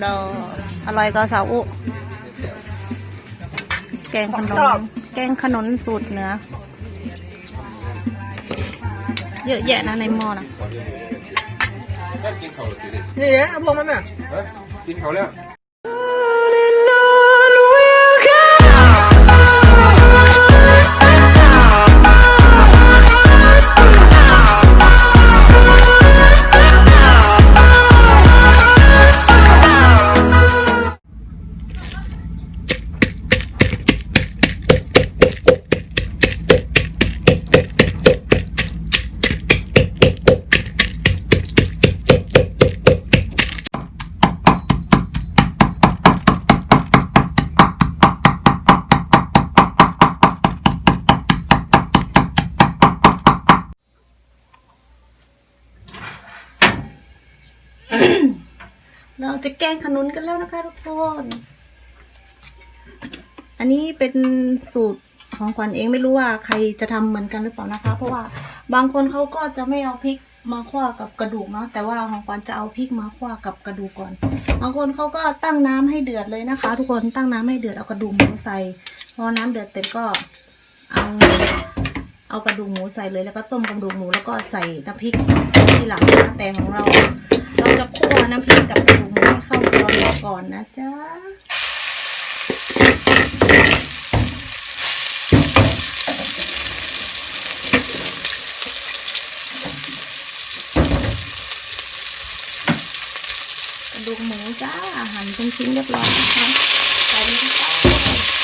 เราอร่อยก็สาวอุ แกงขนม แกงขนมสูตรเหนือ เยอะแยะนะในหม้อนะก็กินเขาสิเด็นี่นะเอาพวงมันน่ะเฮ้ยกินเขาแล้ว เราจะแกงขนุนกันแล้วนะคะทุกคน อันนี้เป็นสูตรของขวัญเองไม่รู้ว่าใครจะทำเหมือนกันหรือเปล่านะคะ เพราะว่าบางคนเขาก็จะไม่เอาพริกมาคั่วกับกระดูกเนาะแต่ว่าของขวัญจะเอาพริกมาคั่วกับกระดูกก่อน บางคนเขาก็ตั้งน้ำให้เดือดเลยนะคะ ทุกคนตั้งน้ำให้เดือดเอากระดูกหมูใส่พอน้ำเดือดเสร็จก็เอาเอากระดูกหมูใส่เลยแล้วก็ต้มกระดูกหมูแล้วก็ใส่น้ำพริกทีหลังนะคะแต่ของเรา จะคั่วน้ำพริกกับกระดูกหมูให้เข้ากันก่อนนะจ๊ะกระดูกหมูจ้าอาหารเป็นชิ้นเรียบร้อยนะคะใส่ลงไป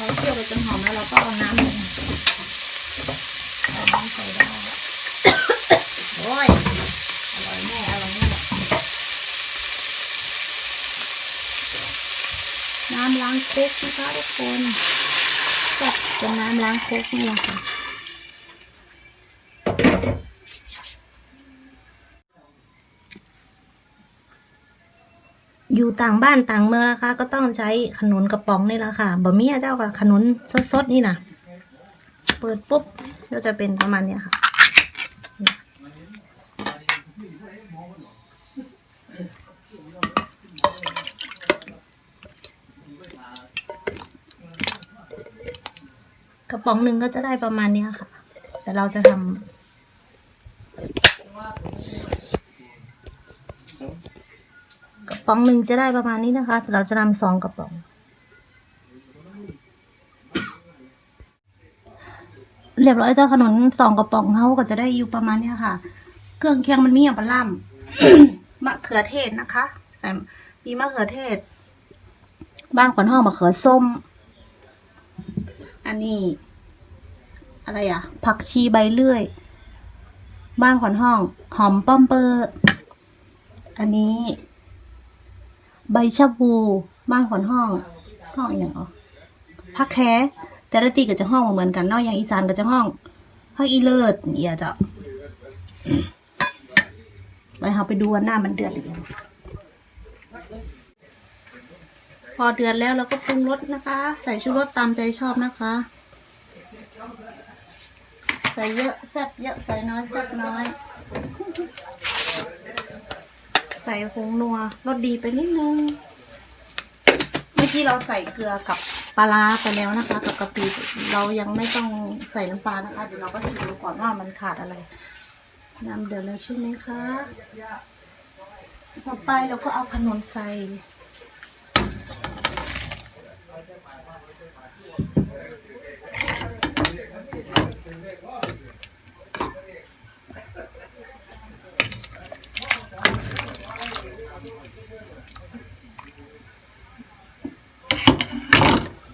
เขาเคี่ยวไปจนหอมแล้วเราก็เอาน้ำลงเอาน้ำใส่ได้โอ้ยอร่อยแน่อร่อยแน่น้ำล้างคุกนะคะทุกคนจัดเป็นน้ำล้างคุกนี่แหละค่ะ อยู่ต่างบ้านต่างเมืองนะคะ ก็ต้องใช้ขนุนกระป๋องนี่แหละค่ะบะหมี่เจ้ากับขนุนสดๆนี่นะเปิดปุ๊บก็จะเป็นประมาณเนี้ยค่ะกระป๋องหนึ่งก็จะได้ประมาณเนี้ยค่ะ แต่เราจะทำ ป๋องหนึ่งจะได้ประมาณนี้นะคะ เราจะนำสองกระป๋อง เรียบร้อยเจ้าขนมสองกระป๋องเขาก็จะได้อยู่ประมาณนี้ค่ะ เครื่องเคียงมันมีอย่างปลาล่ำมะเขือเทศนะคะใส่มีมะเขือเทศ บ้านขวัญห้องมะเขือส้ม อันนี้ อะไรอะผักชีใบเลื่อย บ้านขวัญห้อง หอมป้อมเปอร์อันนี้ ใบชะพูบ้านขวัญห้อง ห้องอย่างอ๋อพักแค่แต่ละตีก็จะห้องเหมือนกันนอกอย่างอีสานก็จะห้องพักอีเลิศเอียจะไปเราไปดูว่าหน้ามันเดือดหรือยังพอเดือดแล้วเราก็ปรุงรสนะคะ ใส่ชูรสตามใจชอบนะคะ ใส่เยอะแซ่บเยอะใส่น้อยแซ่บน้อย ส่ผงนัวรสดีไปนิดนึงเมื่อกี้เราใส่เกลือกับปลาร้าไปแล้วนะคะ กับกะปิเรายังไม่ต้องใส่น้ำปลานะคะเดี๋ยวเราก็ชิมดูก่อนว่ามันขาดอะไรน้ำเดือดแล้วใช่ไหมคะ ต่อไปเราก็เอาขนมใส่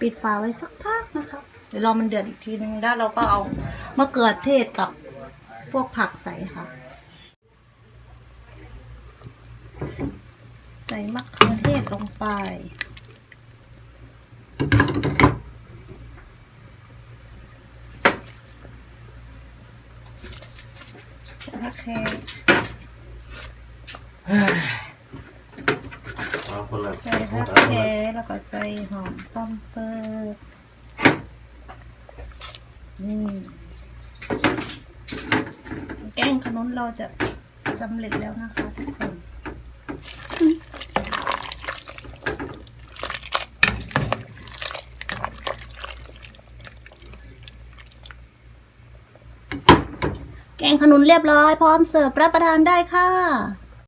ปิดฝาไว้สักพักนะครับเดี๋ยวรอมันเดือดอีกทีนึงแล้วเราก็เอามะเขือเทศกับพวกผักใส่ค่ะ ใส่มะเขือเทศลงไป โอเคเอาคนละใส่ผักแคแล้วก็ใส่หอมต้มเปิดนี่แกงขนุนเราจะสำเร็จแล้วนะคะทุกคนแกงขนุนเรียบร้อย พร้อมเสิร์ฟรับประทานได้ค่ะ